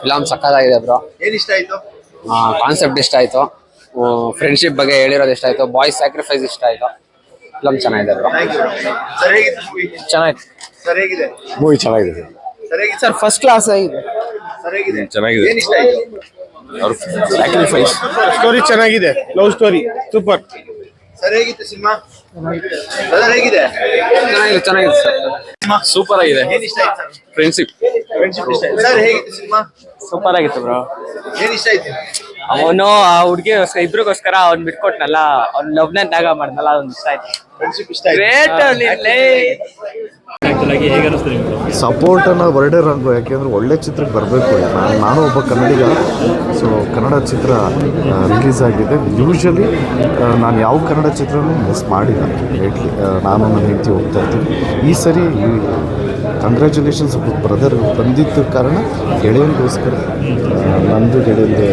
Film ಸಕ್ಕತ್ತಾಗಿದೆ bro. ಏನ್ ಇಷ್ಟ ಆಯ್ತು? ಕಾನ್ಸೆಪ್ಟ್ ಇಷ್ಟ ಆಯ್ತು. ಫ್ರೆಂಡ್ಶಿಪ್ ಬಗ್ಗೆ ಹೇಳಿರೋದು ಇಷ್ಟ ಆಯ್ತು. ಬಾಯ್ಸ್ ಸ್ಯಾಕ್ರಿಫೈಸ್ ಇಷ್ಟ ಆಯ್ತು. ಫಿಲಮ್ ಚೆನ್ನಾಗಿದೆ ಬ್ರೋ. ಥ್ಯಾಂಕ್ ಯು ಸರ್ ಹೇಗಿತ್ತು ಮೂವಿ ಚೆನ್ನಾಯ್ತು ಸರ್ ಮೂವಿ ಚೆನ್ನಾಗಿದೆ. ಸರ್ ಸರ್ ಫಸ್ಟ್ ಕ್ಲಾಸ್ ಆಗಿದೆ ಸರಿಯಾಗಿದೆ ಚೆನ್ನಾಗಿದೆ. ಏನ್ ಇಷ್ಟ ಆಯ್ತು? ಸ್ಯಾಕ್ರಿಫೈಸ್ ಸ್ಟೋರಿ ಚೆನ್ನಾಗಿದೆ. ಲವ್ ಸ್ಟೋರಿ ಸೂಪರ್ ಸರಿಯಾಗಿತ್ತು ಸಿನಿಮಾ? ಸರ್ ಹೇಗಿದೆ? ಚೆನ್ನಾಗಿದೆ ಚೆನ್ನಾಗಿದೆ ಸರ್ ಸೂಪರ್ ಆಗಿದೆ. ಏನ್ ಇಷ್ಟ ಆಯ್ತು ಸರ್ ಫ್ರೆಂಡ್ಶಿಪ್ ಫ್ರೆಂಡ್ಶಿಪ್ ಇಷ್ಟ ಆಯ್ತು ಸರ್ ಹೇಗಿತ್ತು ಸಿನಿಮಾ? ಸೂಪರ್ ಆಗಿತ್ತು ಬ್ರೋ ಏನ್ ಇಷ್ಟ ಆಯ್ತು? ಅವನು ಆ ಹುಡುಗಿಗೋಸ್ಕರ ಇಬ್ರಿಗೋಸ್ಕರ ಅವ್ನ್ ಬಿಟ್ಕೊಟ್ನಲ್ಲ ಅವ್ನ ಲವ್ನ ತ್ಯಾಗ ಮಾಡ್ದಲ್ಲ ಅದೊಂದು ಇಷ್ಟ ಆಯ್ತು. ಫ್ರೆಂಡ್ಶಿಪ್ ಇಷ್ಟ ಆಯ್ತು. ಗ್ರೇಟ್ ಸಪೋರ್ಟನ್ನು ವರ್ಡೇ ರಂಗು ಯಾಕೆಂದ್ರೆ ಒಳ್ಳೆ ಚಿತ್ರಕ್ಕೆ ಬರಬೇಕು. ನಾನು ನಾನು ಒಬ್ಬ ಕನ್ನಡಿಗ. ಸೊ ಕನ್ನಡ ಚಿತ್ರ ರಿಲೀಸ್ ಆಗಿದೆ. ಯೂಶಲಿ ನಾನು ಯಾವ ಕನ್ನಡ ಚಿತ್ರನೂ ಮಿಸ್ ಮಾಡಿಲ್ಲ. ಲೇಟ್ಲಿ ನಾನು ನನ್ನ ಹೆಂಡತಿ ಹೋಗ್ತಾ ಇದ್ದೀನಿ ಈ ಸರಿ ಕಂಗ್ರ್ಯಾಚುಲೇಷನ್ಸ್ ಬ್ರದರ್ ಬಂದಿದ್ದ ಕಾರಣ ಗೆಳೆಯನಿಗೋಸ್ಕರ ನಂದು ಗೆಳೆಯಂದು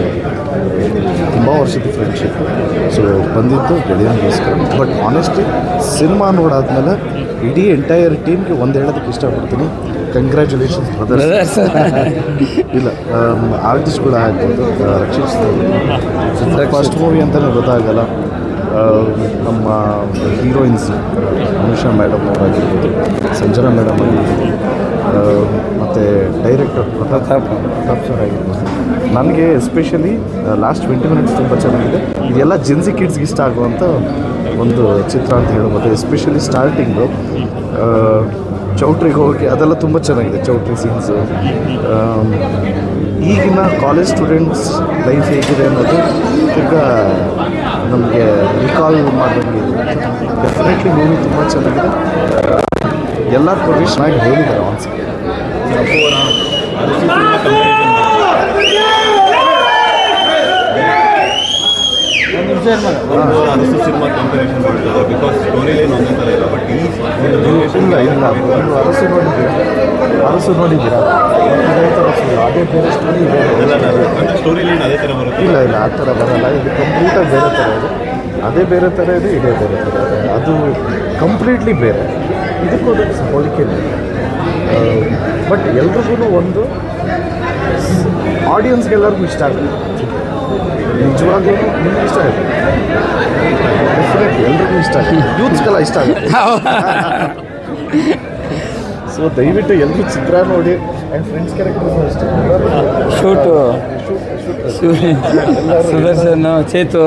ತುಂಬ ವರ್ಷದ ಫ್ರೆಂಡ್ಶಿಪ್ ಸೊ ಬಂದಿದ್ದು ಗೆಳೆಯನಿಗೋಸ್ಕರ ಬಟ್ ಆನೆಸ್ಟ್ಲಿ ಸಿನಿಮಾ ನೋಡಾದ್ಮೇಲೆ ಇಡೀ ಎಂಟೈರ್ ಟೀಮ್ಗೆ ಒಂದು ಹೇಳೋದಕ್ಕೆ ಇಷ್ಟಪಡ್ತೀನಿ ಕಂಗ್ರ್ಯಾಚುಲೇಷನ್ಸ್ ಬ್ರದರ್ ಇಲ್ಲ ಆರ್ಟಿಸ್ಟ್ಗಳು ಆಗ್ಬೋದು ಆ, ರಕ್ಷಿತ್ ಫಸ್ಟ್ ಮೂವಿ ಅಂತಲೇ ಗೊತ್ತಾಗಲ್ಲ ನಮ್ಮ ಹೀರೋಯಿನ್ಸ್ ಅನುಷಾ ಮೇಡಮ್ ಅವರಾಗಿರ್ಬೋದು ಸಂಜನಾ ಮೇಡಮ್ ಆಗಿರ್ಬೋದು ಮತ್ತು ಡೈರೆಕ್ಟರ್ ಪ್ರತಾಪ್ ಪ್ರತಾಪ್ ಸರ್ ಆಗಿರ್ಬೋದು ನನಗೆ ಎಸ್ಪೆಷಲಿ ಲಾಸ್ಟ್ ಟ್ವೆಂಟಿ ಮಿನಿಟ್ಸ್ ತುಂಬ ಚೆನ್ನಾಗಿದೆ. ಇದೆಲ್ಲ ಜಿನ್ಸಿ ಕಿಡ್ಸ್ಗೆ ಇಷ್ಟ ಆಗುವಂಥ ಒಂದು ಚಿತ್ರ ಅಂತ ಹೇಳ್ಬೋದು. ಎಸ್ಪೆಷಲಿ ಸ್ಟಾರ್ಟಿಂಗು ಚೌಟ್ರಿಗೆ ಹೋಗಿ ಅದೆಲ್ಲ ತುಂಬ ಚೆನ್ನಾಗಿದೆ, ಚೌಟ್ರಿ ಸೀನ್ಸು ಈಗಿನ ಕಾಲೇಜ್ ಸ್ಟೂಡೆಂಟ್ಸ್ ಲೈಫ್ ಹೇಗಿದೆ ಅನ್ನೋದು ಈಗ ನಮಗೆ ರಿಕಾಲ್ ಮಾಡಿದಂಗೆ ಡೆಫಿನೆಟ್ಲಿ ಮೂವಿ ತುಂಬ ಚೆನ್ನಾಗಿದೆ. ಎಲ್ಲ ಪ್ರೊಡ್ಯೂಸ್ ಚೆನ್ನಾಗಿ ಹೇಳಿದ್ದಾರೆ ಅನ್ಸುತ್ತೆ ಅನಿಸು ಸಿನಿಮಾ ಬಿಕಾಸ್ ಸ್ಟೋರಿಲಿ ಒಂದೇ ಥರ ಇಲ್ಲ ಬಟ್ ಈ ಇಲ್ಲ ಇಲ್ಲ ನೀವು ಅರಸು ನೋಡಿದ್ದೀರಾ ಅರಸು ನೋಡಿದ್ದೀರಾ? ಅದೇ ಥರ. ಅದೇ ಬೇರೆ ಸ್ಟೋರಿ ಸ್ಟೋರಿ ಲೈನ್ ಅದೇ ಥರ ಬರುತ್ತೆ? ಇಲ್ಲ ಇಲ್ಲ ಆ ಥರ ಬರಲ್ಲ. ಇದು ಕಂಪ್ಲೀಟಾಗಿ ಬೇರೆ ಥರ ಇದೆ. ಅದೇ ಬೇರೆ ಥರ ಇದೆ ಇದೇ ಬೇರೆ ಥರ ಇದೆ. ಅದು ಕಂಪ್ಲೀಟ್ಲಿ ಬೇರೆ. ಇದಕ್ಕೂ ಅದಕ್ಕೆ ಹೋಲಿಕೆ ಬಟ್ ಎಲ್ರಿಗೂ ಒಂದು ಆಡಿಯನ್ಸ್ಗೆಲ್ಲರಿಗೂ ಇಷ್ಟ ಆಗುತ್ತೆ. ನಿಜವಾಗ್ಲೂ ನಿಮ್ಗೆ ಇಷ್ಟ ಆಗುತ್ತೆ. ಡೆಫಿನೆಟ್ಲಿ ಎಲ್ರಿಗೂ ಇಷ್ಟ ಆಗುತ್ತೆ. ಯೂತ್ಸ್ಗೆಲ್ಲ ಇಷ್ಟ ಆಗುತ್ತೆ. ಸೊ ದಯವಿಟ್ಟು ಎಲ್ಲರೂ ಚಿತ್ರ ನೋಡಿ ಆ್ಯಂಡ್ ಫ್ರೆಂಡ್ಸ್ ಕ್ಯಾರೆಕ್ಟರ್ಸ್ ಅಷ್ಟೇ. ಶೂಟು ಸುದರ್ಶನ್ ಚೇತು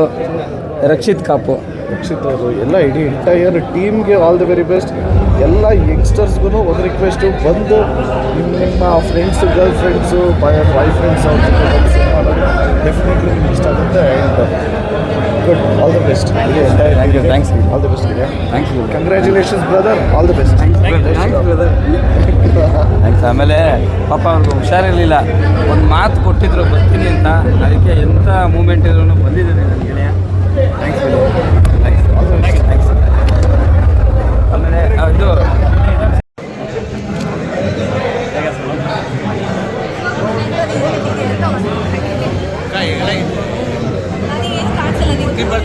ರಕ್ಷಿತ್ ಕಾಪು ರಕ್ಷಿತ್ ಅವರು ಎಲ್ಲ ಇಡೀ ಎಂಟೈರ್ ಟೀಮ್ಗೆ ಆಲ್ ದಿ ವೆರಿ ಬೆಸ್ಟ್ ಎಲ್ಲ ಯಂಗ್ಸ್ಟರ್ಸ್ಗೂ ಒಂದು ರಿಕ್ವೆಸ್ಟು ಬಂದು ನಿಮ್ಮ ನಿಮ್ಮ friends girl friends boy boy friends ಅವ್ರ ಜೊತೆ ಡೆಫಿನೆಟ್ಲಿ ನಿಮ್ಗೆ ಇಷ್ಟ ಆಗುತ್ತೆ. And good all the best Thank you thanks. All the best thanks congratulations brother all the best thanks ಆಮೇಲೆ ಪಾಪ ಅವ್ರಿಗೆ ಹುಷಾರಿರಲಿಲ್ಲ. ಒಂದು ಮಾತು ಕೊಟ್ಟಿದ್ರು ಬರ್ತೀನಿ ಅಂತ. ಅದಕ್ಕೆ ಎಂಥ ಮೂಮೆಂಟ್ ಇದ್ರು ಬಂದಿದ್ದಾನೆ ನನ್ನ ಗೆಳೆಯ. ಥ್ಯಾಂಕ್ಸ್ ಥ್ಯಾಂಕ್ಸ್ ಥ್ಯಾಂಕ್ಸ್ ಆಮೇಲೆ ಇದು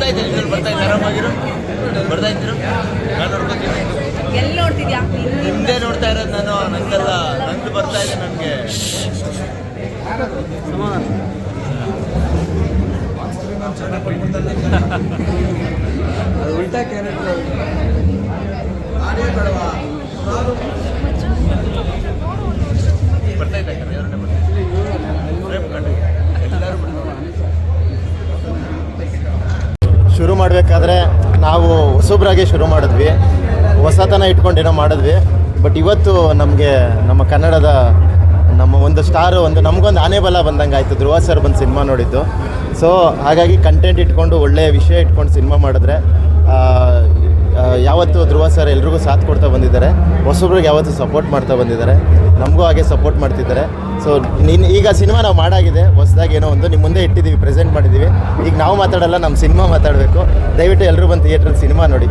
ಬರ್ತಾ ಇದ್ದೀನಿ ಬರ್ತಾ ಇದ್ದೀನಿ ಆರಾಮಾಗಿರು? ಬರ್ತಾ ಇದ್ದೀರು? ನಾನು ನೋಡ್ಕೊತೀನಿ ಎಲ್ಲಿ ನೋಡ್ತಿದ್ಯಾ? ನಿಮ್ದೇ ನೋಡ್ತಾ ಇರೋದು ನಾನು ನಂಗೆಲ್ಲ ನಂದು ಬರ್ತಾ ಇದೆ ನನಗೆ. ಬರ್ತಾ ನಾವು ಹೊಸಬ್ರಾಗೆ ಶುರು ಮಾಡಿದ್ವಿ. ಹೊಸತನ ಇಟ್ಕೊಂಡೇನೋ ಮಾಡಿದ್ವಿ. ಬಟ್ ಇವತ್ತು ನಮಗೆ ನಮ್ಮ ಕನ್ನಡದ ನಮ್ಮ ಒಂದು ಸ್ಟಾರು ಒಂದು ನಮಗೊಂದು ಆನೆಬಲ ಬಂದಂಗೆ ಆಯಿತು. ಧ್ರುವ ಸರ್ ಬಂದು ಸಿನಿಮಾ ನೋಡಿದ್ದು. ಸೊ ಹಾಗಾಗಿ ಕಂಟೆಂಟ್ ಇಟ್ಕೊಂಡು, ಒಳ್ಳೆಯ ವಿಷಯ ಇಟ್ಕೊಂಡು ಸಿನಿಮಾ ಮಾಡಿದ್ರೆ ಯಾವತ್ತು ಧ್ರುವ ಸರ್ ಎಲ್ರಿಗೂ ಸಾಥ್ ಕೊಡ್ತಾ ಬಂದಿದ್ದಾರೆ. ಹೊಸೊಬ್ರಿಗೆ ಯಾವತ್ತೂ ಸಪೋರ್ಟ್ ಮಾಡ್ತಾ ಬಂದಿದ್ದಾರೆ. ನಮಗೂ ಹಾಗೆ ಸಪೋರ್ಟ್ ಮಾಡ್ತಿದ್ದಾರೆ. ಸೊ ನಿನ್ನ ಈಗ ಸಿನಿಮಾ ನಾವು ಮಾಡಾಗಿದೆ. ಹೊಸದಾಗಿ ಏನೋ ಒಂದು ನಿಮ್ಮ ಮುಂದೆ ಇಟ್ಟಿದ್ದೀವಿ ಪ್ರೆಸೆಂಟ್ ಮಾಡಿದ್ದೀವಿ ಈಗ ನಾವು ಮಾತಾಡಲ್ಲ ನಮ್ಮ ಸಿನಿಮಾ ಮಾತಾಡಬೇಕು. ದಯವಿಟ್ಟು ಎಲ್ಲರೂ ಬಂದು ಥಿಯೇಟ್ರಲ್ಲಿ ಸಿನಿಮಾ ನೋಡಿ.